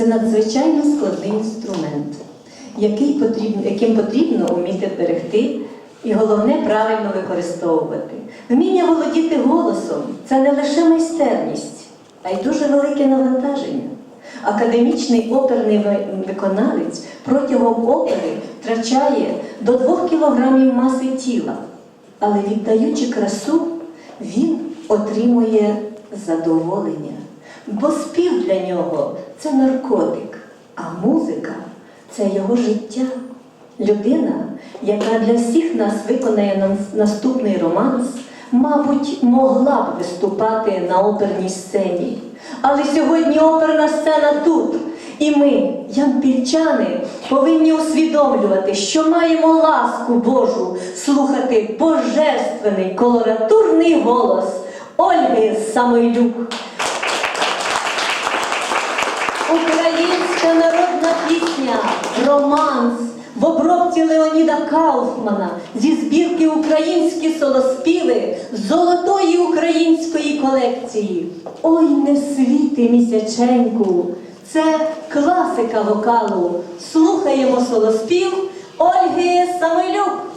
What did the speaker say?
це надзвичайно складний інструмент, який потрібно, яким потрібно вміти берегти і головне правильно використовувати. Вміння володіти голосом це не лише майстерність, а й дуже велике навантаження. Академічний оперний виконавець протягом опери втрачає до 2 кілограмів маси тіла, але віддаючи красу, він отримує задоволення. Бо спів для нього це наркотик, а музика це його життя. Людина, яка для всіх нас виконає наступний романс, мабуть, могла б виступати на оперній сцені. Але сьогодні оперна сцена тут. І ми, ямпільчани, повинні усвідомлювати, що маємо ласку Божу слухати божественний колоратурний голос Ольги Самойлюк. Українська народна пісня Романс в обробці Леоніда Кауфмана зі збірки Українські солоспіви золотої української колекції. Ой, не світи місяченьку. Це класика вокалу. Слухаємо солоспів Ольги Самилюк.